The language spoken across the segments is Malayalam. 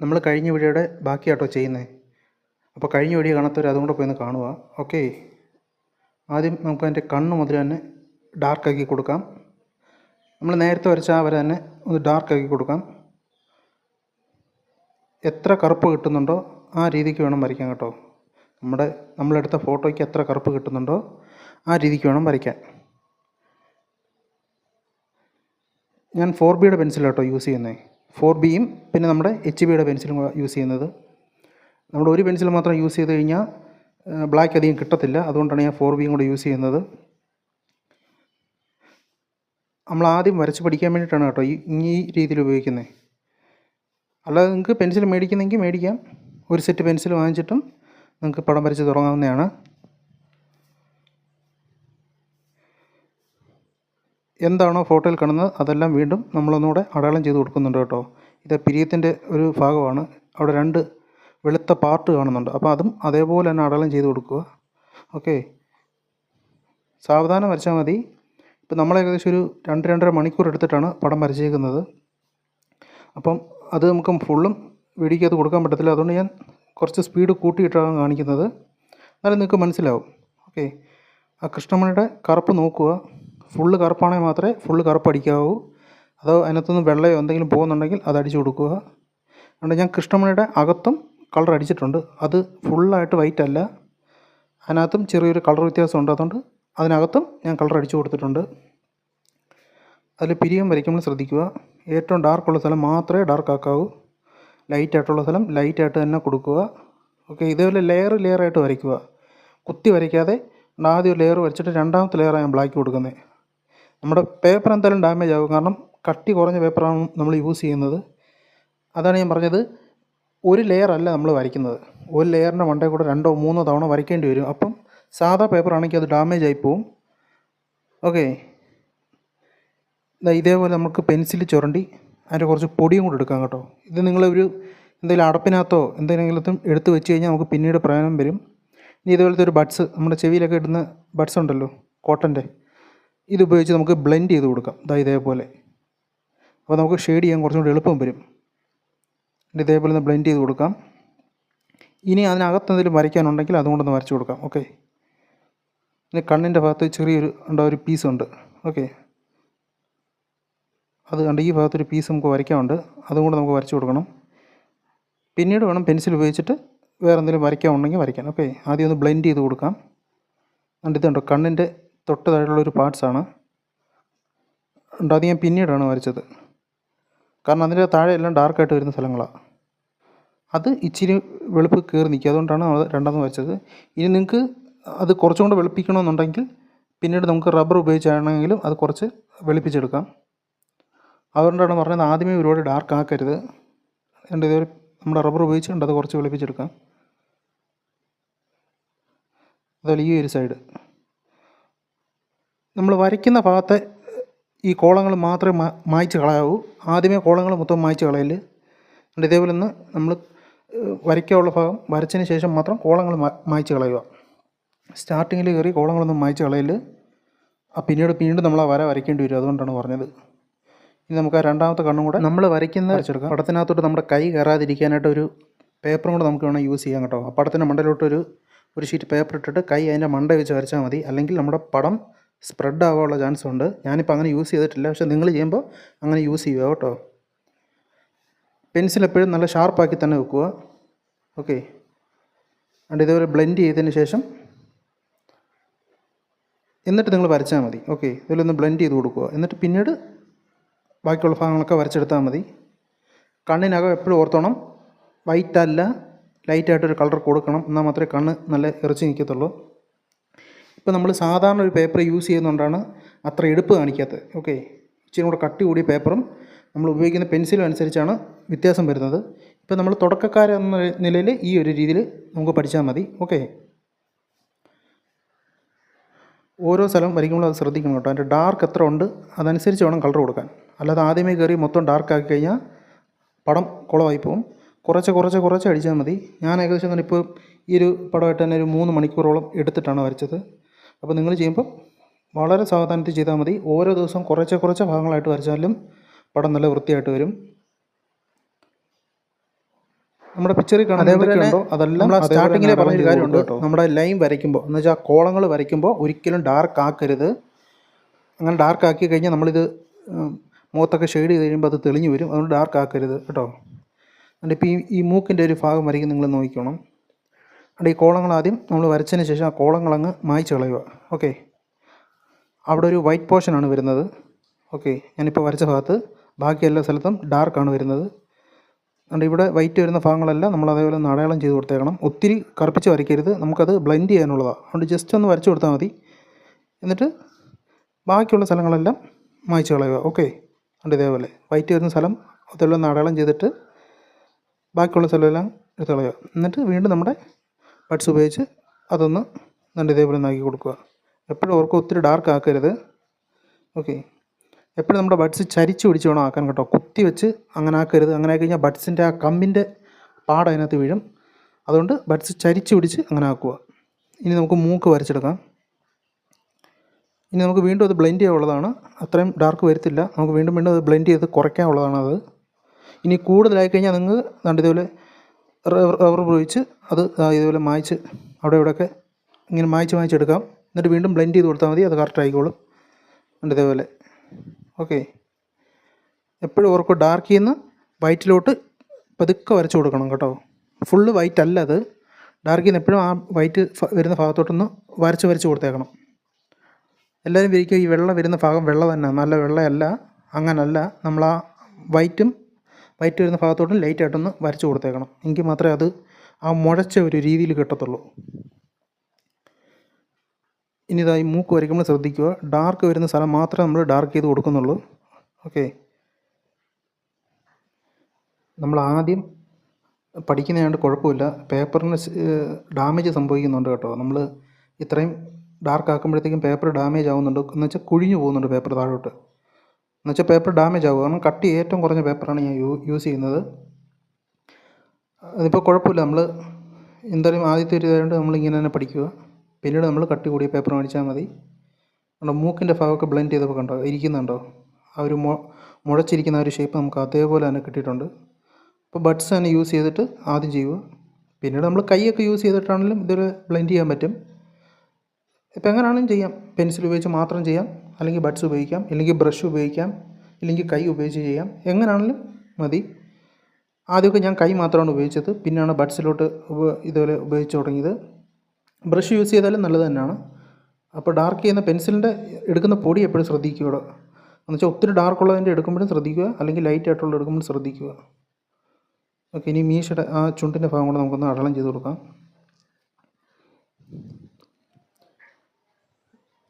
നമ്മൾ കഴിഞ്ഞ വീഡിയോയുടെ ബാക്കിയാട്ടോ ചെയ്യുന്നത് അപ്പോൾ കഴിഞ്ഞ വീഡിയോ കാണാത്തവർ അതും കൂടെ പോയി ഒന്ന് കാണുക. ഓക്കെ. ആദ്യം നമുക്ക് അതിന്റെ കണ്ണ് മുതൽ തന്നെ ഡാർക്കാക്കി കൊടുക്കാം. നമ്മൾ നേരത്തെ വരച്ച ആ വര തന്നെ ഒന്ന് ഡാർക്കാക്കി കൊടുക്കാം. എത്ര കറുപ്പ് കിട്ടുന്നുണ്ടോ ആ രീതിക്ക് വേണം വരയ്ക്കാൻ കേട്ടോ. നമ്മുടെ നമ്മളെടുത്ത ഫോട്ടോയ്ക്ക് എത്ര കറുപ്പ് കിട്ടുന്നുണ്ടോ ആ രീതിക്ക് വേണം വരയ്ക്കാൻ. ഞാൻ ഫോർ ബിയുടെ പെൻസിലാട്ടോ യൂസ് ചെയ്യുന്നത് ഫോർ ബിയും പിന്നെ നമ്മുടെ എച്ച് ബിയുടെ പെൻസിലും യൂസ് ചെയ്യുന്നത്. നമ്മൾ ഒരു പെൻസിൽ മാത്രം യൂസ് ചെയ്ത് കഴിഞ്ഞാൽ ബ്ലാക്ക് അധികം കിട്ടത്തില്ല. അതുകൊണ്ടാണ് ഞാൻ ഫോർ ബിയും കൂടെ യൂസ് ചെയ്യുന്നത്. നമ്മൾ ആദ്യം വരച്ച് പഠിക്കാൻ വേണ്ടിയിട്ടാണ് കേട്ടോ ഈ ഈ രീതിയിൽ ഉപയോഗിക്കുന്നത്. അല്ലാതെ നിങ്ങൾക്ക് പെൻസിൽ മേടിക്കുന്നെങ്കിൽ മേടിക്കാം. ഒരു സെറ്റ് പെൻസിൽ വാങ്ങിച്ചിട്ടും നിങ്ങൾക്ക് പടം വരച്ച് തുടങ്ങാവുന്നതാണ്. എന്താണോ ഫോട്ടോയിൽ കാണുന്നത് അതെല്ലാം വീണ്ടും നമ്മളൊന്നുകൂടെ അടയാളം ചെയ്ത് കൊടുക്കുന്നുണ്ട് കേട്ടോ. ഇത് പിരിയത്തിന്റെ ഒരു ഭാഗമാണ്. അവിടെ രണ്ട് വെളുത്ത പാർട്ട് കാണുന്നുണ്ട്. അപ്പോൾ അതും അതേപോലെ തന്നെ അടയാളം ചെയ്ത് കൊടുക്കുക. ഓക്കെ. സാവധാനം വരച്ചാൽ മതി. ഇപ്പം നമ്മൾ ഏകദേശം ഒരു രണ്ട് രണ്ടര മണിക്കൂർ എടുത്തിട്ടാണ് പടം വരച്ചേക്കുന്നത് അപ്പം അത് നമുക്ക് ഫുള്ളും വീഡിയോയ്ക്ക് അത് കൊടുക്കാൻ പറ്റത്തില്ല. അതുകൊണ്ട് ഞാൻ കുറച്ച് സ്പീഡ് കൂട്ടിയിട്ടാണ് കാണിക്കുന്നത്. എന്നാലും നിങ്ങൾക്ക് മനസ്സിലാവും. ഓക്കെ. ആ കൃഷ്ണമണിയുടെ കറുപ്പ് നോക്കുക. ഫുള്ള് കറുപ്പാണെങ്കിൽ മാത്രമേ ഫുള്ള് കറുപ്പ് അടിക്കാവൂ അതോ അതിനകത്തുനിന്ന് വെള്ളയോ എന്തെങ്കിലും പോകുന്നുണ്ടെങ്കിൽ അത് അടിച്ചു കൊടുക്കുക. അതുകൊണ്ട് ഞാൻ കൃഷ്ണമണിയുടെ അകത്തും കളർ അടിച്ചിട്ടുണ്ട്. അത് ഫുള്ളായിട്ട് വൈറ്റ് അല്ല. അതിനകത്തും ചെറിയൊരു കളർ വ്യത്യാസമുണ്ട്. അതുകൊണ്ട് അതിനകത്തും ഞാൻ കളർ അടിച്ചു കൊടുത്തിട്ടുണ്ട്. അതിൽ പിരിയം വരയ്ക്കുമ്പോൾ ശ്രദ്ധിക്കുക. ഏറ്റവും ഡാർക്കുള്ള സ്ഥലം മാത്രമേ ഡാർക്ക് ആക്കാവൂ. ലൈറ്റ് ആയിട്ടുള്ള സ്ഥലം ലൈറ്റ് ആയിട്ട് തന്നെ കൊടുക്കുക. ഓക്കെ ഇതേപോലെ ലെയർ ലെയർ ആയിട്ട് വരയ്ക്കുക. കുത്തി വരയ്ക്കാതെ ആദ്യം ലെയർ വരച്ചിട്ട് രണ്ടാമത്തെ ലെയറാണ് ഞാൻ ബ്ലാക്ക് കൊടുക്കുന്നത്. നമ്മുടെ പേപ്പർ എന്തായാലും ഡാമേജ് ആകും. കാരണം കട്ടി കുറഞ്ഞ പേപ്പറാണ് നമ്മൾ യൂസ് ചെയ്യുന്നത്. അതാണ് ഞാൻ പറഞ്ഞത്. ഒരു ലെയർ അല്ല നമ്മൾ വരയ്ക്കുന്നത്. ഒരു ലെയറിന്റെ മണ്ടേ കൂടെ രണ്ടോ മൂന്നോ തവണ വരയ്ക്കേണ്ടി വരും. അപ്പം സാധാ പേപ്പർ ആണെങ്കിൽ അത് ഡാമേജ് ആയി പോവും. ഓക്കെ ഇതേപോലെ നമുക്ക് പെൻസിൽ ചുരണ്ടി അതിന്റെ കുറച്ച് പൊടിയും കൂടെ എടുക്കാം കേട്ടോ. ഇത് നിങ്ങളൊരു എന്തെങ്കിലും അടപ്പിനകത്തോ എന്തെങ്കിലും എടുത്ത് വെച്ച് കഴിഞ്ഞാൽ നമുക്ക് പിന്നീട് പ്രയോജനം വരും. ഇനി ഇതുപോലത്തെ ഒരു ബഡ്സ് നമ്മുടെ ചെവിയിലൊക്കെ ഇടുന്ന ബഡ്സ് ഉണ്ടല്ലോ കോട്ടന്റെ ഇത് ഉപയോഗിച്ച് നമുക്ക് ബ്ലെൻഡ് ചെയ്ത് കൊടുക്കാം. ഇതാ ഇതേപോലെ. അപ്പോൾ നമുക്ക് ഷെയ്ഡ് ചെയ്യാൻ കുറച്ചും കൂടി എളുപ്പം വരും. ഇതേപോലെ ഒന്ന് ബ്ലെൻഡ് ചെയ്ത് കൊടുക്കാം. ഇനി അതിനകത്ത് എന്തെങ്കിലും വരയ്ക്കാനുണ്ടെങ്കിൽ അതുകൊണ്ടൊന്ന് വരച്ച് കൊടുക്കാം. ഓക്കെ ഇനി കണ്ണിന്റെ ഭാഗത്ത് ചെറിയൊരു ഉണ്ടോ ഒരു പീസ് ഉണ്ട്. ഓക്കെ അത് കണ്ട് ഈ ഭാഗത്തൊരു പീസ് നമുക്ക് വരയ്ക്കാനുണ്ട്. അതും കൂടെ നമുക്ക് വരച്ച് കൊടുക്കണം. പിന്നീട് വേണം പെൻസിൽ ഉപയോഗിച്ചിട്ട് വേറെ എന്തെങ്കിലും വരയ്ക്കാൻ ഉണ്ടെങ്കിൽ വരയ്ക്കാൻ ഓക്കെ ആദ്യം ഒന്ന് ബ്ലെൻഡ് ചെയ്ത് കൊടുക്കാം. കണ്ടിട്ടുണ്ടോ? കണ്ണിന്റെ തൊട്ട് താഴെയുള്ള ഒരു പാർട്സാണ് ഉണ്ട് അത് ഞാൻ പിന്നീടാണ് വരച്ചത്. കാരണം അതിന്റെ താഴെ എല്ലാം ഡാർക്കായിട്ട് വരുന്ന സ്ഥലങ്ങളാണ് അത് ഇച്ചിരി വെളുപ്പ് കയറി നിൽക്കുക അതുകൊണ്ടാണ് നമ്മൾ രണ്ടാമത് വരച്ചത്. ഇനി നിങ്ങൾക്ക് അത് കുറച്ചും കൂടെ വെളുപ്പിക്കണമെന്നുണ്ടെങ്കിൽ പിന്നീട് നമുക്ക് റബ്ബർ ഉപയോഗിച്ചാണെങ്കിലും അത് കുറച്ച് വെളുപ്പിച്ചെടുക്കാം. അതുകൊണ്ടാണ് പറഞ്ഞത് ആദ്യമേ ഒരുപാട് ഡാർക്ക് ആക്കരുത്. എന്റെ ഇതേ നമ്മുടെ റബ്ബർ ഉപയോഗിച്ചുകൊണ്ട് അത് കുറച്ച് വെളുപ്പിച്ചെടുക്കാം. അതുപോലെ ഈ ഒരു സൈഡ് നമ്മൾ വരയ്ക്കുന്ന ഭാഗത്തെ ഈ കോളങ്ങൾ മാത്രമേ മായ്ച്ച് കളയാവൂ. ആദ്യമേ കോളങ്ങൾ മൊത്തം മായ്ച്ച് കളയൽ. എന്നിട്ട് ഇതേപോലെ ഒന്ന് നമ്മൾ വരയ്ക്കാനുള്ള ഭാഗം വരച്ചതിന് ശേഷം മാത്രം കോളങ്ങൾ മായ്ച്ച് കളയുക. സ്റ്റാർട്ടിങ്ങിൽ കയറി കോളങ്ങളൊന്നും മായ്ച്ച് കളയൽ. ആ പിന്നീട് പിന്നീട് നമ്മൾ ആ വര വരയ്ക്കേണ്ടി വരും അതുകൊണ്ടാണ് പറഞ്ഞത്. ഇനി നമുക്ക് ആ രണ്ടാമത്തെ കണ്ണും കൂടെ നമ്മൾ വരയ്ക്കുന്ന വരച്ചെടുക്കാം. പടത്തിനകത്തോട്ട് നമ്മുടെ കൈ കയറാതിരിക്കാനായിട്ട് ഒരു പേപ്പറും കൂടെ നമുക്ക് വേണം യൂസ് ചെയ്യാം കേട്ടോ. ആ പടത്തിന്റെ മണ്ടയിലോട്ടൊരു ഒരു ഷീറ്റ് പേപ്പർ ഇട്ടിട്ട് കൈ അതിന്റെ മണ്ട വെച്ച് വരച്ചാൽ മതി. അല്ലെങ്കിൽ നമ്മുടെ പടം സ്പ്രെഡ് ആവാനുള്ള ചാൻസ് ഉണ്ട് ഞാനിപ്പോൾ അങ്ങനെ യൂസ് ചെയ്തിട്ടില്ല. പക്ഷേ നിങ്ങൾ ചെയ്യുമ്പോൾ അങ്ങനെ യൂസ് ചെയ്യുക കേട്ടോ. പെൻസിൽ എപ്പോഴും നല്ല ഷാർപ്പാക്കി തന്നെ വെക്കുക. ഓക്കെ. ആൻഡ് ഇതേപോലെ ബ്ലെൻഡ് ചെയ്തതിന് ശേഷം എന്നിട്ട് നിങ്ങൾ വരച്ചാൽ മതി. ഓക്കെ. ഇതിലൊന്ന് ബ്ലെൻഡ് ചെയ്ത് കൊടുക്കുക. എന്നിട്ട് പിന്നീട് ബാക്കിയുള്ള ഭാഗങ്ങളൊക്കെ വരച്ചെടുത്താൽ മതി. കണ്ണിനകം എപ്പോഴും ഓർത്തോണം. വൈറ്റ് അല്ല ലൈറ്റായിട്ടൊരു കളർ കൊടുക്കണം. എന്നാൽ മാത്രമേ കണ്ണ് നല്ല ഇറച്ചി നിൽക്കത്തുള്ളൂ. ഇപ്പോൾ നമ്മൾ സാധാരണ ഒരു പേപ്പർ യൂസ് ചെയ്യുന്നതുകൊണ്ടാണ് അത്ര എടുപ്പ് കാണിക്കാത്തത്. ഓക്കെ? ഇച്ചിരി കൂടെ കട്ടി കൂടിയ പേപ്പറും നമ്മൾ ഉപയോഗിക്കുന്ന പെൻസിലും അനുസരിച്ചാണ് വ്യത്യാസം വരുന്നത്. ഇപ്പോൾ നമ്മൾ തുടക്കക്കാരെന്ന നിലയിൽ ഈ ഒരു രീതിയിൽ നമുക്ക് പഠിച്ചാൽ മതി. ഓക്കെ? ഓരോ സ്ഥലം വരയ്ക്കുമ്പോൾ അത് ശ്രദ്ധിക്കണം കേട്ടോ. അതിന്റെ ഡാർക്ക് എത്ര ഉണ്ട് അതനുസരിച്ച് വേണം കളർ കൊടുക്കാൻ. അല്ലാതെ ആദ്യമേ കയറി മൊത്തം ഡാർക്ക് ആക്കി കഴിഞ്ഞാൽ പടം കുളമായി പോകും കുറച്ച് കുറച്ച് കുറച്ച് അടിച്ചാൽ മതി. ഞാൻ ഏകദേശം തന്നെ ഇപ്പോൾ ഈ ഒരു പടമായിട്ട് തന്നെ ഒരു മൂന്ന് മണിക്കൂറോളം എടുത്തിട്ടാണ് വരച്ചത്. അപ്പോൾ നിങ്ങൾ ചെയ്യുമ്പോൾ വളരെ സാവധാനത്തിൽ ചെയ്താൽ മതി. ഓരോ ദിവസവും കുറച്ച് കുറച്ച് ഭാഗങ്ങളായിട്ട് വരച്ചാലും പടം നല്ല വൃത്തിയായിട്ട് വരും. നമ്മുടെ പിക്ചറിൽ എന്തൊക്കെയുണ്ടോ അതെല്ലാം സ്റ്റാർട്ടിങ്ങിലെ പറഞ്ഞൊരു കാര്യമുണ്ട് നമ്മുടെ ലൈൻ വരയ്ക്കുമ്പോൾ എന്ന് വെച്ചാൽ കോളങ്ങൾ വരയ്ക്കുമ്പോൾ ഒരിക്കലും ഡാർക്ക് ആക്കരുത്. അങ്ങനെ ഡാർക്ക് ആക്കി കഴിഞ്ഞാൽ നമ്മളിത് മുഖത്തൊക്കെ ഷെയ്ഡ് ചെയ്ത് കഴിയുമ്പോൾ അത് തെളിഞ്ഞു വരും. അതുകൊണ്ട് ഡാർക്ക് ആക്കരുത് കേട്ടോ. അതിന്റെ ഇപ്പോൾ ഈ ഈ മൂക്കിന്റെ ഒരു ഭാഗം വരയ്ക്കും നിങ്ങൾ നോക്കിക്കോണം. അതുകൊണ്ട് ഈ കോളങ്ങൾ ആദ്യം നമ്മൾ വരച്ചതിന് ശേഷം ആ കോളങ്ങൾ അങ്ങ് മായ്ച്ച് കളയുക. ഓക്കെ. അവിടെ ഒരു വൈറ്റ് പോർഷനാണ് വരുന്നത്. ഓക്കെ. ഞാനിപ്പോൾ വരച്ച ഭാഗത്ത് ബാക്കി എല്ലാ സ്ഥലത്തും ഡാർക്കാണ് വരുന്നത്. അതുകൊണ്ട് ഇവിടെ വൈറ്റ് വരുന്ന ഭാഗങ്ങളെല്ലാം നമ്മൾ അതേപോലെ ഒന്ന് അടയാളം ചെയ്ത് കൊടുത്തേക്കണം. ഒത്തിരി കറുപ്പിച്ച് വരയ്ക്കരുത്. നമുക്കത് ബ്ലെൻഡ് ചെയ്യാനുള്ളതാണ് അതുകൊണ്ട് ജസ്റ്റ് ഒന്ന് വരച്ച് കൊടുത്താൽ മതി. എന്നിട്ട് ബാക്കിയുള്ള സ്ഥലങ്ങളെല്ലാം മായ്ച്ച് കളയുക. ഓക്കെ. അതുകൊണ്ട് ഇതേപോലെ. വൈറ്റ് വരുന്ന സ്ഥലം അതേപോലെ ഒന്ന് അടയാളം ചെയ്തിട്ട് ബാക്കിയുള്ള സ്ഥലമെല്ലാം എടുത്ത് കളയുക. എന്നിട്ട് വീണ്ടും നമ്മുടെ ബഡ്സ് ഉപയോഗിച്ച് അതൊന്ന് നല്ല ഇതേപോലെ ഒന്നാക്കി കൊടുക്കുക. എപ്പോഴും ഓർക്കുക ഒത്തിരി ഡാർക്ക് ആക്കരുത്. ഓക്കെ എപ്പോഴും നമ്മുടെ ബഡ്സ് ചരിച്ച് പിടിച്ച് വേണം ആക്കാൻ കേട്ടോ. കുത്തി വെച്ച് അങ്ങനെ ആക്കരുത്. അങ്ങനെ ആക്കി കഴിഞ്ഞാൽ ബഡ്സിന്റെ ആ കമ്പിന്റെ പാട് അതിനകത്ത് വീഴും. അതുകൊണ്ട് ബഡ്സ് ചരിച്ച് പിടിച്ച് അങ്ങനെ ആക്കുക. ഇനി നമുക്ക് മൂക്ക് വരച്ചെടുക്കാം. ഇനി നമുക്ക് വീണ്ടും അത് ബ്ലെൻഡ് ചെയ്യാനുള്ളതാണ്. അത്രയും ഡാർക്ക് വരത്തില്ല. നമുക്ക് വീണ്ടും വീണ്ടും അത് ബ്ലെൻഡ് ചെയ്ത് കുറയ്ക്കാനുള്ളതാണ് അത് ഇനി കൂടുതലായി കഴിഞ്ഞാൽ നിങ്ങൾ ദാണ്ട് ഇതേപോലെ റബ്ബർ ഉപയോഗിച്ച് അത് ഇതുപോലെ മായ്ച്ച് അവിടെ ഇവിടെയൊക്കെ ഇങ്ങനെ മായ്ച്ച് മായ്ച്ചെടുക്കാം എന്നിട്ട് വീണ്ടും ബ്ലെൻഡ് ചെയ്ത് കൊടുത്താൽ മതി അത് കറക്റ്റ് ആയിക്കോളും. എന്നിട്ട് ഇതേപോലെ? ഓക്കെ. എപ്പോഴും ഓർക്കും ഡാർക്കിൽ നിന്ന് വൈറ്റിലോട്ട് പതുക്കെ വരച്ച് കൊടുക്കണം കേട്ടോ. ഫുള്ള് വൈറ്റ് അല്ല അത്. ഡാർക്കിൽ നിന്ന് എപ്പോഴും ആ വൈറ്റ് വരുന്ന ഭാഗത്തോട്ടൊന്ന് വരച്ച് വരച്ച് കൊടുത്തേക്കണം. എല്ലാവരും വിരിക്കും ഈ വെള്ളം വരുന്ന ഭാഗം വെള്ള തന്നെ നല്ല വെള്ളയല്ല അങ്ങനല്ല. നമ്മൾ ആ വൈറ്റും വൈറ്റ് വരുന്ന ഭാഗത്തോട്ട് ലൈറ്റായിട്ടൊന്ന് വരച്ച് കൊടുത്തേക്കണം. എങ്കിൽ മാത്രമേ അത് ആ മുഴച്ച ഒരു രീതിയിൽ കിട്ടത്തുള്ളൂ. ഇനി ഇതായി മൂക്ക് വരയ്ക്കുമ്പോൾ ശ്രദ്ധിക്കുക. ഡാർക്ക് വരുന്ന സ്ഥലം മാത്രമേ നമ്മൾ ഡാർക്ക് ചെയ്ത് കൊടുക്കുന്നുള്ളൂ. ഓക്കെ നമ്മൾ ആദ്യം പഠിക്കുന്നതുകൊണ്ട് കുഴപ്പമില്ല. പേപ്പറിന് ഡാമേജ് സംഭവിക്കുന്നുണ്ട് കേട്ടോ. നമ്മൾ ഇത്രയും ഡാർക്ക് ആക്കുമ്പോഴത്തേക്കും പേപ്പർ ഡാമേജ് ആവുന്നുണ്ട്. എന്ന് വെച്ചാൽ കുഴിഞ്ഞു പോകുന്നുണ്ട് പേപ്പർ താഴോട്ട്. എന്ന് വെച്ചാൽ പേപ്പർ ഡാമേജ് ആകും. കാരണം കട്ട് ഏറ്റവും കുറഞ്ഞ പേപ്പറാണ് ഞാൻ യൂസ് ചെയ്യുന്നത്. അതിപ്പോൾ കുഴപ്പമില്ല. നമ്മൾ എന്തായാലും ആദ്യത്തെ ഒരു ഇതായതുകൊണ്ട് നമ്മൾ ഇങ്ങനെ തന്നെ പഠിക്കുക. പിന്നീട് നമ്മൾ കട്ടി കൂടിയ പേപ്പർ മേടിച്ചാൽ മതി. നമ്മുടെ മൂക്കിന്റെ ഭാഗമൊക്കെ ബ്ലെൻഡ് ചെയ്തപ്പോൾ കണ്ടോ ഇരിക്കുന്നുണ്ടോ? ആ ഒരു മുഴച്ചിരിക്കുന്ന ഒരു ഷേപ്പ് നമുക്ക് അതേപോലെ തന്നെ കിട്ടിയിട്ടുണ്ട്. അപ്പോൾ ബഡ്സ് തന്നെ യൂസ് ചെയ്തിട്ട് ആദ്യം ചെയ്യുക. പിന്നീട് നമ്മൾ കൈയൊക്കെ യൂസ് ചെയ്തിട്ടാണെങ്കിലും ഇതൊരു ബ്ലെൻഡ് ചെയ്യാൻ പറ്റും. ഇപ്പം എങ്ങനെയാണെങ്കിലും ചെയ്യാം. പെൻസിൽ ഉപയോഗിച്ച് മാത്രം ചെയ്യാം. അല്ലെങ്കിൽ ബഡ്സ് ഉപയോഗിക്കാം ഇല്ലെങ്കിൽ ബ്രഷ് ഉപയോഗിക്കാം ഇല്ലെങ്കിൽ കൈ ഉപയോഗിച്ച് ചെയ്യാം. എങ്ങനെയാണെങ്കിലും മതി. ആദ്യമൊക്കെ ഞാൻ കൈ മാത്രമാണ് ഉപയോഗിച്ചത്. പിന്നെയാണ് ബഡ്സിലോട്ട് ഇതുപോലെ ഉപയോഗിച്ച് തുടങ്ങിയത്. ബ്രഷ് യൂസ് ചെയ്താലും നല്ലത് തന്നെയാണ്. അപ്പോൾ ഡാർക്ക് ചെയ്യുന്ന പെൻസിലിന്റെ എടുക്കുന്ന പൊടി എപ്പോഴും ശ്രദ്ധിക്കുക എന്ന് വെച്ചാൽ ഒത്തിരി ഡാർക്ക് ഉള്ളതിന്റെ എടുക്കുമ്പോഴും ശ്രദ്ധിക്കുക അല്ലെങ്കിൽ ലൈറ്റ് ആയിട്ടുള്ള എടുക്കുമ്പോഴും ശ്രദ്ധിക്കുക. ഓക്കെ ഇനി മീശയുടെ ആ ചുണ്ടിന്റെ ഭാഗം കൂടെ നമുക്കൊന്ന് അടളം ചെയ്ത് കൊടുക്കാം.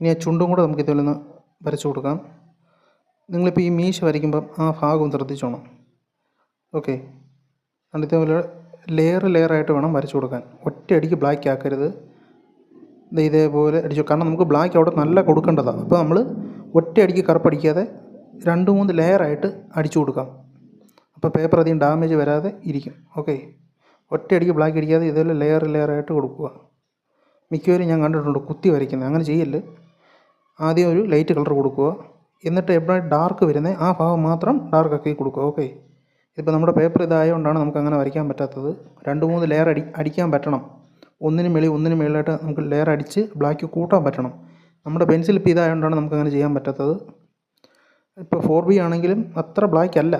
ഇനി ആ ചുണ്ടും കൂടെ നമുക്ക് ഇതുപോലെ ഒന്ന് വരച്ചു കൊടുക്കാം. നിങ്ങളിപ്പോൾ ഈ മീശ വരയ്ക്കുമ്പം ആ ഭാഗം ശ്രദ്ധിച്ചോണം ഓക്കെ അതുകൊണ്ട് ഇതേപോലെ ലെയർ ലെയറായിട്ട് വേണം വരച്ചു കൊടുക്കാൻ. ഒറ്റയടിക്ക് ബ്ലാക്ക് ആക്കരുത്. ഇതേപോലെ അടിച്ചു കാരണം നമുക്ക് ബ്ലാക്ക് അവിടെ നല്ല കൊടുക്കേണ്ടതാണ് അപ്പോൾ നമ്മൾ ഒറ്റയടിക്ക് കറുപ്പടിക്കാതെ രണ്ട് മൂന്ന് ലെയറായിട്ട് അടിച്ചു കൊടുക്കാം. അപ്പോൾ പേപ്പർ അധികം ഡാമേജ് വരാതെ ഇരിക്കും. ഓക്കെ ഒറ്റയടിക്ക് ബ്ലാക്ക് അടിക്കാതെ ഇതേപോലെ ലെയർ ലെയറായിട്ട് കൊടുക്കുക. മിക്കവരും ഞാൻ കണ്ടിട്ടുണ്ട് കുത്തി വരയ്ക്കുന്നത്. അങ്ങനെ ചെയ്യല്ല്? ആദ്യം ഒരു ലൈറ്റ് കളർ കൊടുക്കുക. എന്നിട്ട് എവിടെ ഡാർക്ക് വരുന്നത് ആ ഭാഗം മാത്രം ഡാർക്ക് ആക്കി കൊടുക്കുക. ഓക്കെ ഇതിപ്പോൾ നമ്മുടെ പേപ്പർ ഇതായതുകൊണ്ടാണ് നമുക്ക് അങ്ങനെ വരയ്ക്കാൻ പറ്റാത്തത്. രണ്ട് മൂന്ന് ലെയർ അടി അടിക്കാൻ പറ്റണം. ഒന്നിന് മേളിൽ ഒന്നിന് മേളിലായിട്ട് നമുക്ക് ലെയർ അടിച്ച് ബ്ലാക്ക് കൂട്ടാൻ പറ്റണം. നമ്മുടെ പെൻസിൽ ഇപ്പോൾ ഇതായതുകൊണ്ടാണ് നമുക്ക് അങ്ങനെ ചെയ്യാൻ പറ്റാത്തത്. ഇപ്പോൾ ഫോർ ബി ആണെങ്കിലും അത്ര ബ്ലാക്ക് അല്ല.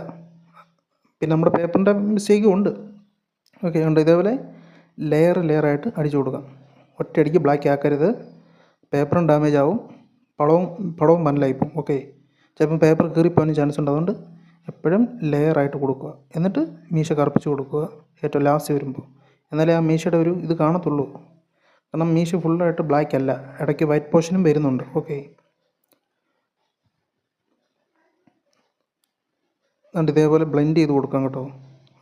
പിന്നെ നമ്മുടെ പേപ്പറിന്റെ മിസ്റ്റേക്കും ഉണ്ട്. ഓക്കെ ഉണ്ട് ഇതേപോലെ ലെയർ ലെയറായിട്ട് അടിച്ചു കൊടുക്കാം. ഒറ്റയടിക്ക് ബ്ലാക്ക് ആക്കരുത്. പേപ്പറും ഡാമേജ് ആവും. പടവും പടവും മനലായിപ്പോവും ഓക്കെ ചിലപ്പം പേപ്പർ കീറിപ്പോകാനും ചാൻസ് ഉണ്ട് അതുകൊണ്ട് എപ്പോഴും ലെയറായിട്ട് കൊടുക്കുക. എന്നിട്ട് മീശ കറുപ്പിച്ച് കൊടുക്കുക. ഏറ്റവും ലാസ്റ്റ് വരുമ്പോൾ. എന്നാലേ ആ മീശയുടെ ഒരു ഇത് കാണത്തുള്ളൂ. കാരണം മീശ ഫുള്ളായിട്ട് ബ്ലാക്ക് അല്ല. ഇടയ്ക്ക് വൈറ്റ് പോർഷനും വരുന്നുണ്ട്. ഓക്കെ എന്നിട്ട് ഇതേപോലെ ബ്ലെൻഡ് ചെയ്ത് കൊടുക്കാം കേട്ടോ.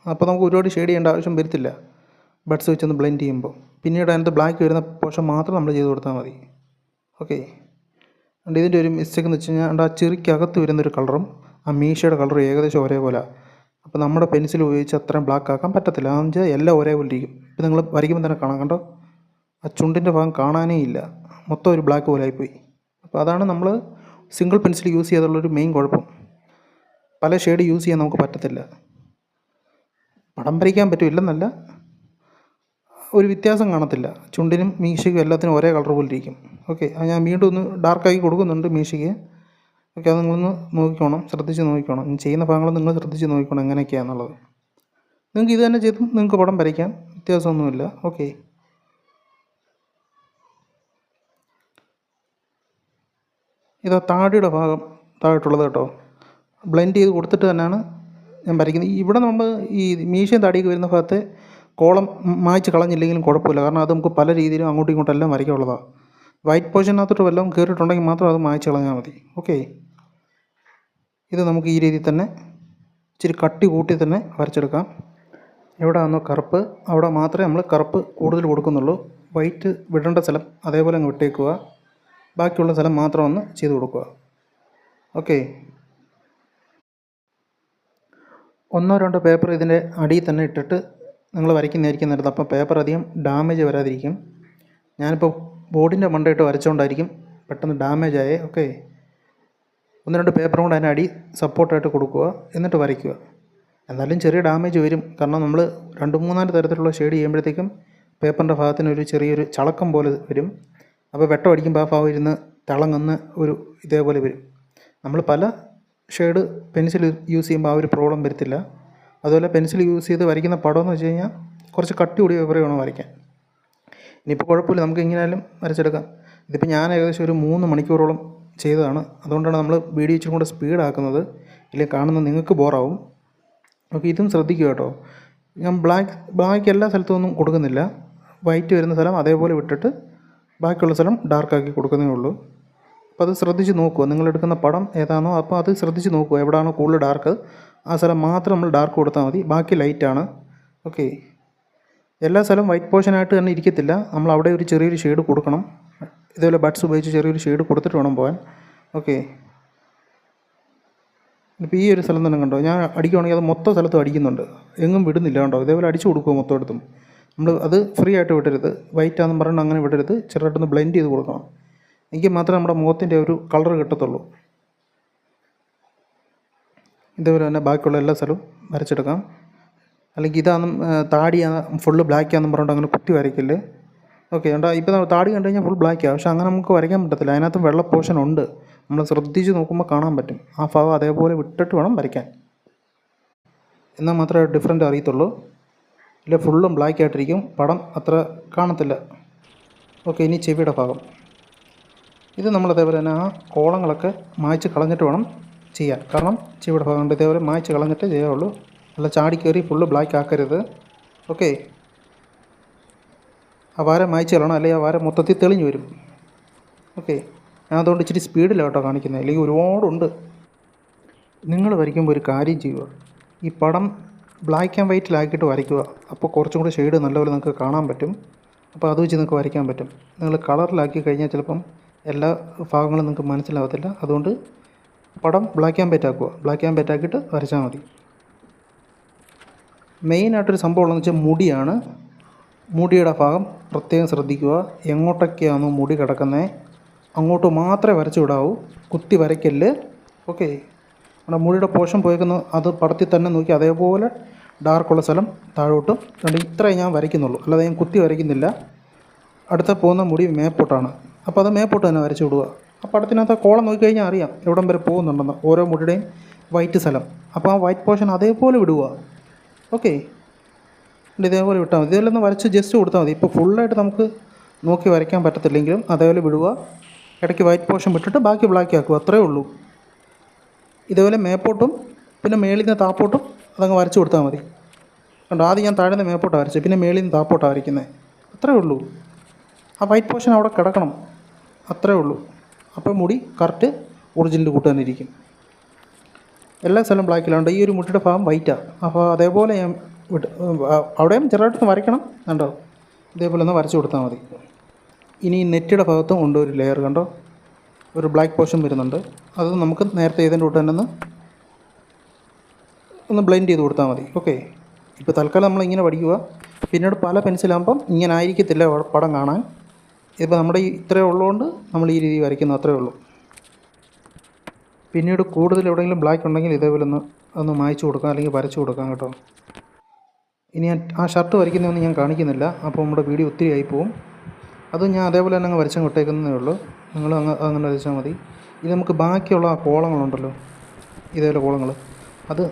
അപ്പോൾ നമുക്ക് ഒരുപാട് ഷെയ്ഡ് ചെയ്യേണ്ട ആവശ്യം വരത്തില്ല. ബഡ്സ് വെച്ചൊന്ന് ബ്ലെൻഡ് ചെയ്യുമ്പോൾ. പിന്നീട് അതിനകത്ത് ബ്ലാക്ക് വരുന്ന പോർഷൻ മാത്രം നമ്മൾ ചെയ്ത് കൊടുത്താൽ മതി. ഓക്കെ അതുകൊണ്ട് ഇതിന്റെ ഒരു മിസ്റ്റേക്ക് എന്ന് വെച്ച് കഴിഞ്ഞാൽ അതുകൊണ്ട് ആ ചെറിക്കകത്ത് വരുന്നൊരു കളറും ആ മീശയുടെ കളറും ഏകദേശം ഒരേപോലെ. അപ്പോൾ നമ്മുടെ പെൻസിൽ ഉപയോഗിച്ച് അത്രയും ബ്ലാക്ക് ആക്കാൻ പറ്റത്തില്ല. അതെന്ന് വെച്ചാൽ എല്ലാം ഒരേപോലെ ഇരിക്കും. ഇപ്പോൾ നിങ്ങൾ വരയ്ക്കുമ്പോൾ തന്നെ കാണാം കണ്ടോ? ആ ചുണ്ടിന്റെ ഭാഗം കാണാനേ ഇല്ല. മൊത്തം ഒരു ബ്ലാക്ക് പോലെ ആയിപ്പോയി. അപ്പോൾ അതാണ് നമ്മൾ സിംഗിൾ പെൻസിൽ യൂസ് ചെയ്യാതുള്ളൊരു മെയിൻ കുഴപ്പം. പല ഷെയ്ഡ് യൂസ് ചെയ്യാൻ നമുക്ക് പറ്റത്തില്ല. പടം വരയ്ക്കാൻ പറ്റും ഇല്ലെന്നല്ല. ഒരു വ്യത്യാസം കാണത്തില്ല. ചുണ്ടിനും മീശയ്ക്കും എല്ലാത്തിനും ഒരേ കളർ പോലെ ഇരിക്കും. ഓക്കെ അത് ഞാൻ വീണ്ടും ഒന്ന് ഡാർക്കാക്കി കൊടുക്കുന്നുണ്ട് മീശയ്ക്ക്. ഓക്കെ അത് നിങ്ങളൊന്ന് നോക്കിക്കോണം ശ്രദ്ധിച്ച് നോക്കിക്കോണം. ചെയ്യുന്ന ഭാഗങ്ങൾ നിങ്ങൾ ശ്രദ്ധിച്ച് നോക്കിക്കോണം എങ്ങനെയൊക്കെയാണെന്നുള്ളത് നിങ്ങൾക്ക് ഇത് തന്നെ ചെയ്തും നിങ്ങൾക്ക് പടം വരയ്ക്കാം വ്യത്യാസമൊന്നുമില്ല. ഓക്കെ. ഇതാ താടിയുടെ ഭാഗം താഴെട്ടുള്ളത് കേട്ടോ. ബ്ലെൻഡ് ചെയ്ത് കൊടുത്തിട്ട് തന്നെയാണ് ഞാൻ വരയ്ക്കുന്നത്. ഇവിടെ നമ്മൾ ഈ മീശയും താടിയൊക്കെ വരുന്ന ഭാഗത്തെ കോളം മായ്ച്ച് കളഞ്ഞില്ലെങ്കിലും കുഴപ്പമില്ല. കാരണം അത് നമുക്ക് പല രീതിയിലും അങ്ങോട്ടും ഇങ്ങോട്ടും എല്ലാം വരയ്ക്കാനുള്ളതാണ് വൈറ്റ് പോർഷനകത്തോട്ട് വല്ലതും കയറിയിട്ടുണ്ടെങ്കിൽ മാത്രം അത് മായ്ച്ച് കളഞ്ഞാൽ മതി. ഓക്കെ ഇത് നമുക്ക് ഈ രീതിയിൽ തന്നെ ഇച്ചിരി കട്ടി കൂട്ടി തന്നെ വരച്ചെടുക്കാം. എവിടെയാണോ കറുപ്പ് അവിടെ മാത്രമേ നമ്മൾ കറുപ്പ് കൂടുതൽ കൊടുക്കുന്നുള്ളൂ. വൈറ്റ് വിടേണ്ട സ്ഥലം അതേപോലെ അങ്ങ് വിട്ടേക്കുക. ബാക്കിയുള്ള സ്ഥലം മാത്രം ഒന്ന് ചെയ്ത് കൊടുക്കുക. ഓക്കെ ഒന്നോ രണ്ടോ പേപ്പർ ഇതിന്റെ അടിയിൽ തന്നെ ഇട്ടിട്ട് നിങ്ങൾ വരയ്ക്കുന്നതായിരിക്കും നല്ലത്. അപ്പോൾ പേപ്പർ അധികം ഡാമേജ് വരാതിരിക്കും. ഞാനിപ്പോൾ ബോർഡിന്റെ മണ്ടയിട്ട് വരച്ചുകൊണ്ടായിരിക്കും പെട്ടെന്ന് ഡാമേജ് ആയേ. ഓക്കെ ഒന്ന് രണ്ട് പേപ്പറും കൂടെ അതിനടി സപ്പോർട്ടായിട്ട് കൊടുക്കുക. എന്നിട്ട് വരയ്ക്കുക. എന്നാലും ചെറിയ ഡാമേജ് വരും. കാരണം നമ്മൾ രണ്ട് മൂന്നാൽ തരത്തിലുള്ള ഷെയ്ഡ് ചെയ്യുമ്പോഴത്തേക്കും പേപ്പറിന്റെ ഭാഗത്തിന് ഒരു ചെറിയൊരു ചളക്കം പോലെ വരും. അപ്പോൾ വെട്ടം അടിക്കുമ്പോൾ ആ ഭാഗം ഇരുന്ന് തിളങ്ങുന്ന ഒരു ഇതേപോലെ വരും. നമ്മൾ പല ഷെയ്ഡ് പെൻസിൽ യൂസ് ചെയ്യുമ്പോൾ ആ ഒരു പ്രോബ്ലം വരത്തില്ല. അതുപോലെ പെൻസിൽ യൂസ് ചെയ്ത് വരയ്ക്കുന്ന പടം എന്ന് വെച്ച് കഴിഞ്ഞാൽ കുറച്ച് കട്ടി കൂടിയ പേപ്പർ വേണം വരയ്ക്കാൻ. ഇനിയിപ്പോൾ കുഴപ്പമില്ല നമുക്ക് എങ്ങനെയായാലും വരച്ചെടുക്കാം. ഇതിപ്പോൾ ഞാൻ ഏകദേശം ഒരു മൂന്ന് മണിക്കൂറോളം ചെയ്തതാണ്. അതുകൊണ്ടാണ് നമ്മൾ വീഡിയോ ഇച്ചിരി കൂടെ സ്പീഡാക്കുന്നത്. ഇല്ലെങ്കിൽ കാണുന്നത് നിങ്ങൾക്ക് ബോറാവും. ഓക്കെ ഇതും ശ്രദ്ധിക്കുക കേട്ടോ. ഞാൻ ബ്ലാക്ക് ബ്ലാക്ക് എല്ലാ സ്ഥലത്തും കൊടുക്കുന്നില്ല. വൈറ്റ് വരുന്ന സ്ഥലം അതേപോലെ വിട്ടിട്ട് ബാക്കിയുള്ള സ്ഥലം ഡാർക്കാക്കി കൊടുക്കുന്നേ ഉള്ളൂ. അപ്പോൾ അത് ശ്രദ്ധിച്ച് നോക്കുക. നിങ്ങൾ എടുക്കുന്ന പടം ഏതാണോ അപ്പോൾ അത് ശ്രദ്ധിച്ച് നോക്കുക. എവിടെയാണോ കൂടുതൽ ഡാർക്ക് ആ സ്ഥലം മാത്രം നമ്മൾ ഡാർക്ക് കൊടുത്താൽ മതി. ബാക്കി ലൈറ്റാണ് ഓക്കെ എല്ലാ സ്ഥലവും വൈറ്റ് പോർഷനായിട്ട് തന്നെ ഇരിക്കത്തില്ല. നമ്മൾ അവിടെ ഒരു ചെറിയൊരു ഷെയ്ഡ് കൊടുക്കണം. ഇതുപോലെ ബഡ്സ് ഉപയോഗിച്ച് ചെറിയൊരു ഷെയ്ഡ് കൊടുത്തിട്ട് വേണം പോകാൻ. ഓക്കെ ഇപ്പോൾ ഈ ഒരു സ്ഥലം തന്നെ കണ്ടോ? ഞാൻ അടിക്കുവാണെങ്കിൽ അത് മൊത്തം സ്ഥലത്തും അടിക്കുന്നുണ്ട്. എങ്ങും വിടുന്നില്ല കണ്ടോ? ഇതേപോലെ അടിച്ചു കൊടുക്കുക മൊത്തം എടുത്തും? നമ്മൾ അത് ഫ്രീ ആയിട്ട് വിടരുത്. വൈറ്റ് ആണെന്ന് പറഞ്ഞാൽ അങ്ങനെ വിടരുത്. ചെറുതായിട്ടൊന്ന് ബ്ലെൻഡ് ചെയ്ത് കൊടുക്കണം. എങ്കിൽ മാത്രമേ നമ്മുടെ മുഖത്തിന്റെ ഒരു കളർ കിട്ടത്തുള്ളൂ. ഇതേപോലെ തന്നെ ബാക്കിയുള്ള എല്ലാ സ്ഥലവും വരച്ചെടുക്കാം. അല്ലെങ്കിൽ ഇതാണെന്നും താടിയാണ് ഫുള്ള് ആണെന്ന് പറഞ്ഞിട്ട് അങ്ങനെ കുത്തി വരയ്ക്കില്ലേ ഓക്കെ കണ്ടാ? ഇപ്പോൾ നമ്മൾ താടി കണ്ടു കഴിഞ്ഞാൽ ഫുൾ ബ്ലാക്കാണ് പക്ഷേ അങ്ങനെ നമുക്ക് വരയ്ക്കാൻ പറ്റത്തില്ല. അതിനകത്ത് വെള്ള പോർഷൻ ഉണ്ട്. നമ്മൾ ശ്രദ്ധിച്ച് നോക്കുമ്പോൾ കാണാൻ പറ്റും. ആ ഭാഗം അതേപോലെ വിട്ടിട്ട് വേണം വരയ്ക്കാൻ. എന്നാൽ മാത്രമേ ഡിഫറന്റ് അറിയത്തുള്ളൂ. ഇല്ല ഫുള്ളും ബ്ലാക്ക് ആയിട്ടിരിക്കും. പടം അത്ര കാണത്തില്ല. ഓക്കെ ഇനി ചെവിയുടെ ഭാഗം. ഇത് നമ്മൾ അതേപോലെ തന്നെ ആ കോളങ്ങളൊക്കെ മായ്ച്ച് കളഞ്ഞിട്ട് വേണം ചെയ്യാൻ. കാരണം ചീവിടെ ഭാഗം കൊണ്ട് ഇതേപോലെ മായ്ച്ച് കളഞ്ഞിട്ട് ചെയ്യാവുള്ളൂ. അല്ല ചാടി കയറി ഫുള്ള് ബ്ലാക്ക് ആക്കരുത്. ഓക്കെ ആ വാര മായ്ച്ച് കളയണം അല്ലെങ്കിൽ ആ വാര മൊത്തത്തിൽ തെളിഞ്ഞു വരും. ഓക്കെ ഞാൻ അതുകൊണ്ട് ഇച്ചിരി സ്പീഡിലാണ് കേട്ടോ കാണിക്കുന്നത്. അല്ലെങ്കിൽ ഒരുപാടുണ്ട്. നിങ്ങൾ വരയ്ക്കുമ്പോൾ ഒരു കാര്യം ചെയ്യുക. ഈ പടം ബ്ലാക്ക് ആൻഡ് വൈറ്റിലാക്കിയിട്ട് വരയ്ക്കുക. അപ്പോൾ കുറച്ചും കൂടി ഷെയ്ഡ് നല്ലപോലെ നിങ്ങൾക്ക് കാണാൻ പറ്റും. അപ്പോൾ അത് വെച്ച് നിങ്ങൾക്ക് വരയ്ക്കാൻ പറ്റും. നിങ്ങൾ കളറിലാക്കി കഴിഞ്ഞാൽ ചിലപ്പം എല്ലാ ഭാഗങ്ങളും നിങ്ങൾക്ക് മനസ്സിലാവത്തില്ല. അതുകൊണ്ട് പടം ബ്ലാക്ക് ആൻഡ് വൈറ്റ് ആക്കുക. ബ്ലാക്ക് ആൻഡ് വൈറ്റ് ആക്കിയിട്ട് വരച്ചാൽ മതി. മെയിനായിട്ടൊരു സംഭവം ഉള്ളതെന്ന് വെച്ചാൽ മുടിയാണ്. മുടിയുടെ ഭാഗം പ്രത്യേകം ശ്രദ്ധിക്കുക. എങ്ങോട്ടൊക്കെയാണ് മുടി കിടക്കുന്നത് അങ്ങോട്ട് മാത്രമേ വരച്ചു വിടാവൂ. കുത്തി വരയ്ക്കല്ല് ഓക്കെ നമ്മുടെ മുടിയുടെ പോഷൻ പോയേക്കുന്ന അത് പടത്തിൽ തന്നെ നോക്കി അതേപോലെ ഡാർക്കുള്ള സ്ഥലം താഴോട്ടും കണ്ട് ഇത്രയും ഞാൻ വരയ്ക്കുന്നുള്ളൂ. അല്ലാതെ ഞാൻ കുത്തി വരയ്ക്കുന്നില്ല. അടുത്ത പോകുന്ന മുടി മേപ്പോട്ടാണ്. അപ്പോൾ അത് മേപ്പോട്ട് തന്നെ വരച്ചു വിടുക. ആ പടത്തിനകത്ത് ആ കോളം നോക്കിക്കഴിഞ്ഞാൽ അറിയാം എവിടം വരെ പോകുന്നുണ്ടെന്ന് ഓരോ മുടിയുടെയും വൈറ്റ് സ്ഥലം. അപ്പോൾ ആ വൈറ്റ് പോർഷൻ അതേപോലെ വിടുക ഓക്കെ ഇതേപോലെ വിട്ടാൽ മതി. ഇതെല്ലാം ഒന്ന് വരച്ച് ജസ്റ്റ് കൊടുത്താൽ മതി. ഇപ്പോൾ ഫുള്ളായിട്ട് നമുക്ക് നോക്കി വരയ്ക്കാൻ പറ്റത്തില്ലെങ്കിലും അതേപോലെ വിടുക ഇടയ്ക്ക് വൈറ്റ് പോർഷൻ വിട്ടിട്ട് ബാക്കി ബ്ലാക്ക് ആക്കുക. അത്രേ ഉള്ളൂ. ഇതേപോലെ മേപ്പോട്ടും പിന്നെ മേളിൽ നിന്ന് താപ്പോട്ടും അതങ്ങ് വരച്ച് കൊടുത്താൽ മതി. കണ്ടോ? ആദ്യം ഞാൻ താഴെ നിന്ന് മേപ്പോട്ടാണ് വരച്ചത്. പിന്നെ മേളിൽ നിന്ന് താപ്പോട്ടാണ് വരയ്ക്കുന്നത് അത്രേ ഉള്ളൂ. ആ വൈറ്റ് പോർഷൻ അവിടെ കിടക്കണം. അത്രേ ഉള്ളൂ. അപ്പോൾ മുടി കറക്റ്റ് ഒറിജിനൽ കൂട്ട് തന്നെ ഇരിക്കും. എല്ലാ സ്ഥലവും ബ്ലാക്കിലുണ്ട് ഈ ഒരു മുട്ടിയുടെ ഭാഗം വൈറ്റാണ് അപ്പോൾ അതേപോലെ ഞാൻ വിട്ട് അവിടെയും ചെറുതായിട്ടൊന്ന് വരയ്ക്കണം. കണ്ടോ? ഇതേപോലെ ഒന്ന് വരച്ച് കൊടുത്താൽ മതി. ഇനി നെറ്റിയുടെ ഭാഗത്തും ഉണ്ട് ഒരു ലെയർ കണ്ടോ? ഒരു ബ്ലാക്ക് പോർഷൻ വരുന്നുണ്ട്. അത് നമുക്ക് നേരത്തെ ഇതിന്റെ കൂട്ട് തന്നെ ഒന്ന് ഒന്ന് ബ്ലെൻഡ് ചെയ്ത് കൊടുത്താൽ മതി. ഓക്കെ ഇപ്പോൾ തൽക്കാലം നമ്മൾ ഇങ്ങനെ പഠിക്കുക പിന്നീട് പല പെൻസിലാകുമ്പം ഇങ്ങനെ ആയിരിക്കത്തില്ല പടം കാണാൻ. ഇപ്പോൾ നമ്മുടെ ഈ ഇത്രയേ ഉള്ളതുകൊണ്ട് നമ്മൾ ഈ രീതി വരയ്ക്കുന്നു അത്രയേ ഉള്ളൂ. പിന്നീട് കൂടുതൽ എവിടെയെങ്കിലും ബ്ലാക്ക് ഉണ്ടെങ്കിൽ ഇതേപോലെ ഒന്ന് ഒന്ന് മായ്ച്ചു കൊടുക്കാം അല്ലെങ്കിൽ വരച്ചു കൊടുക്കാം കേട്ടോ. ഇനി ആ ഷർട്ട് വരയ്ക്കുന്നതൊന്നും ഞാൻ കാണിക്കുന്നില്ല. അപ്പോൾ നമ്മുടെ വീഡിയോ ഒത്തിരി ആയി പോവും. അത് ഞാൻ അതേപോലെ തന്നെ അങ്ങ് വരച്ചങ്ങ് ഇട്ടേക്കുന്നതേ ഉള്ളൂ. നിങ്ങൾ അങ്ങ് അങ്ങനെ വരച്ചാൽ മതി. ഇത് നമുക്ക് ബാക്കിയുള്ള ആ കോളങ്ങളുണ്ടല്ലോ. ഇതേപോലെ കോളങ്ങൾ അത്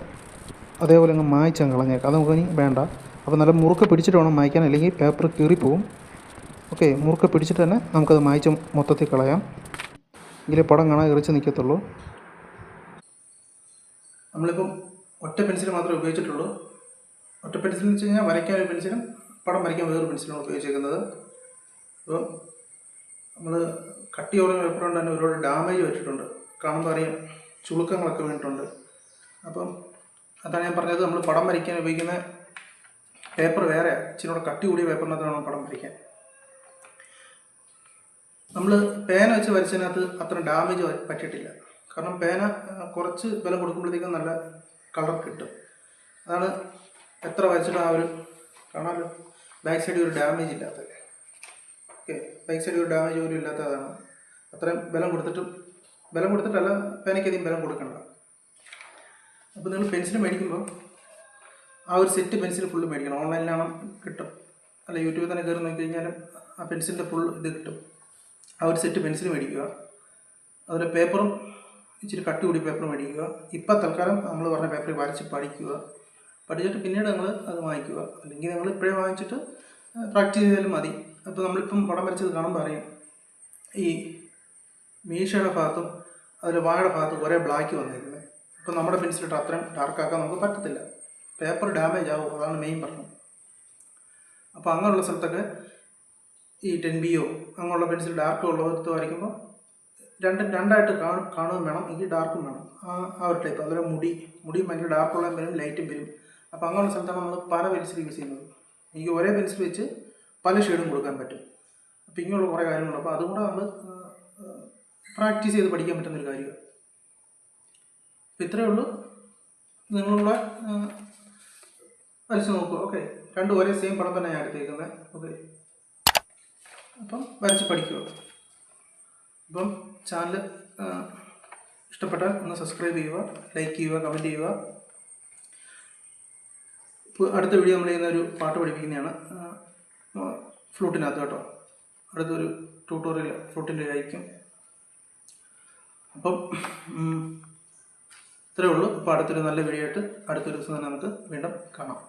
അതേപോലെ അങ്ങ് മായ്ച്ചങ്ങ് കളഞ്ഞേക്കാം. അത് നമുക്ക് ഇനി വേണ്ട. അപ്പോൾ നല്ല മുറുക്ക് പിടിച്ചിട്ട് വേണം മായ്ക്കാൻ. അല്ലെങ്കിൽ പേപ്പർ കീറിപ്പോവും. ഓക്കെ മുറുക്കെ പിടിച്ചിട്ട് തന്നെ നമുക്കത് മായ്ച്ച് മൊത്തത്തിൽ കളയാം. എങ്കിലേ പടം കാണാൻ ഇറച്ച് നിൽക്കത്തുള്ളൂ നമ്മളിപ്പം ഒറ്റ പെൻസിൽ മാത്രമേ ഉപയോഗിച്ചിട്ടുള്ളൂ. ഒറ്റ പെൻസിൽ എന്ന് വെച്ച് കഴിഞ്ഞാൽ വരയ്ക്കാൻ ഒരു പെൻസിലും പടം വരയ്ക്കാൻ വേറൊരു പെൻസിലാണ് ഉപയോഗിച്ചേക്കുന്നത് അപ്പം നമ്മൾ കട്ടിയുള്ള പേപ്പർ കൊണ്ട് തന്നെ ഒരുപാട് ഡാമേജ് പറ്റിയിട്ടുണ്ട് കാണുമ്പോൾ അറിയാം ചുളുക്കങ്ങളൊക്കെ വീണിട്ടുണ്ട്. അപ്പം അതാണ് ഞാൻ പറഞ്ഞത് നമ്മൾ പടം വരയ്ക്കാൻ ഉപയോഗിക്കുന്ന പേപ്പർ വേറെ ഇച്ചിരി കൂടെ കട്ടി കൂടിയ പേപ്പറിനകത്ത് വേണം പടം വരയ്ക്കാൻ. നമ്മൾ പേന വെച്ച് വരച്ചതിനകത്ത് അത്ര ഡാമേജ് പറ്റിയിട്ടില്ല. കാരണം പേന കുറച്ച് ബലം കൊടുക്കുമ്പോഴത്തേക്കും നല്ല കളർ കിട്ടും. അതാണ് എത്ര വരച്ചിട്ടും ആ ഒരു കാണാമല്ലോ ബാക്ക് സൈഡിൽ ഒരു ഡാമേജ് ഇല്ലാത്തത് ഓക്കെ ബാക്ക് സൈഡിൽ ഒരു ഡാമേജ് പോലും ഇല്ലാത്തതാണ്. അത്രയും ബലം കൊടുത്തിട്ടും ബലം കൊടുത്തിട്ടല്ല പേനയ്ക്കധികം ബലം കൊടുക്കണ്ട. അപ്പോൾ നിങ്ങൾ പെൻസിൽ മേടിക്കുമ്പോൾ ആ ഒരു സെറ്റ് പെൻസിൽ ഫുള്ള് മേടിക്കണം. ഓൺലൈനിലാണ് കിട്ടും. അല്ല യൂട്യൂബിൽ തന്നെ കയറി നോക്കി കഴിഞ്ഞാലും ആ പെൻസിലിന്റെ ഫുൾ ഇത് കിട്ടും. ആ ഒരു സെറ്റ് പെൻസിൽ മേടിക്കുക. അതുപോലെ പേപ്പറും ഇച്ചിരി കട്ടി കൂടി പേപ്പർ മേടിക്കുക. ഇപ്പം തൽക്കാലം നമ്മൾ പറഞ്ഞ പേപ്പറിൽ വരച്ച് പഠിക്കുക. പഠിച്ചിട്ട് പിന്നീട് നിങ്ങൾ അത് വാങ്ങിക്കുക. അല്ലെങ്കിൽ നിങ്ങൾ ഇപ്പോഴേ വാങ്ങിച്ചിട്ട് പ്രാക്ടീസ് ചെയ്താലും മതി. അപ്പോൾ നമ്മളിപ്പം പടം വരച്ചത് കാണുമ്പോൾ അറിയാം. ഈ മീശയുടെ ഭാഗത്തും അതിൽ വാഴയുടെ ഭാഗത്തും ഒരേ ബ്ലാക്ക് വന്നിരിക്കുന്നത് അപ്പോൾ നമ്മുടെ പെൻസിലിട്ട് അത്രയും ഡാർക്കാക്കാൻ നമുക്ക് പറ്റത്തില്ല. പേപ്പർ ഡാമേജ് ആവും. അതാണ് മെയിൻ പ്രശ്നം. അപ്പോൾ അങ്ങനെയുള്ള സ്ഥലത്തൊക്കെ ഈ ടെൻ ബിയോ അങ്ങനെയുള്ള പെൻസിൽ ഡാർക്ക് ഉള്ളവർക്ക് വരയ്ക്കുമ്പോൾ രണ്ടും രണ്ടായിട്ട് കാണും കാണുകയും വേണം. എനിക്ക് ഡാർക്കും വേണം. ആ ഒരു ടൈപ്പ്. അതുപോലെ മുടി. മുടി ഭയങ്കര ഡാർക്കുള്ള വരും ലൈറ്റും വരും. അപ്പോൾ അങ്ങനെയുള്ള സ്ഥലത്താണ് നമ്മൾ പല പെൻസിൽ യൂസ് ചെയ്യുന്നത്. എനിക്ക് ഒരേ പെൻസിൽ വെച്ച് പല ഷെയ്ഡും കൊടുക്കാൻ പറ്റും. അപ്പോൾ ഇങ്ങനെയുള്ള കുറേ കാര്യങ്ങളുണ്ട്. അപ്പോൾ അതുകൂടെ നമ്മൾ പ്രാക്ടീസ് ചെയ്ത് പഠിക്കാൻ പറ്റുന്ന ഒരു കാര്യമാണ്. അപ്പോൾ ഇത്രയേ ഉള്ളൂ. നിങ്ങളുള്ള വലിച്ചു നോക്കുക. ഓക്കെ. രണ്ടും ഒരേ സെയിം പടം തന്നെ ഞാൻ എടുത്തേക്കുന്നത്. ഓക്കെ. അപ്പം വരച്ച് പഠിക്കുക. അപ്പം ചാനൽ ഇഷ്ടപ്പെട്ടാൽ ഒന്ന് സബ്സ്ക്രൈബ് ചെയ്യുക ലൈക്ക് ചെയ്യുക കമന്റ് ചെയ്യുക. അടുത്ത വീഡിയോ നമ്മൾ ചെയ്യുന്ന ഒരു പാട്ട് പഠിപ്പിക്കുന്നതാണ് ഫ്ലൂട്ടിനകത്ത് കേട്ടോ. അടുത്തൊരു ട്യൂട്ടോറിയൽ ഫ്ലൂട്ടിന്റെ ആയിരിക്കും. അപ്പം ഇത്രയേ ഉള്ളൂ. അപ്പോൾ അടുത്തൊരു നല്ല വീഡിയോ ആയിട്ട് അടുത്തൊരു ദിവസം തന്നെ നമുക്ക് വീണ്ടും കാണാം.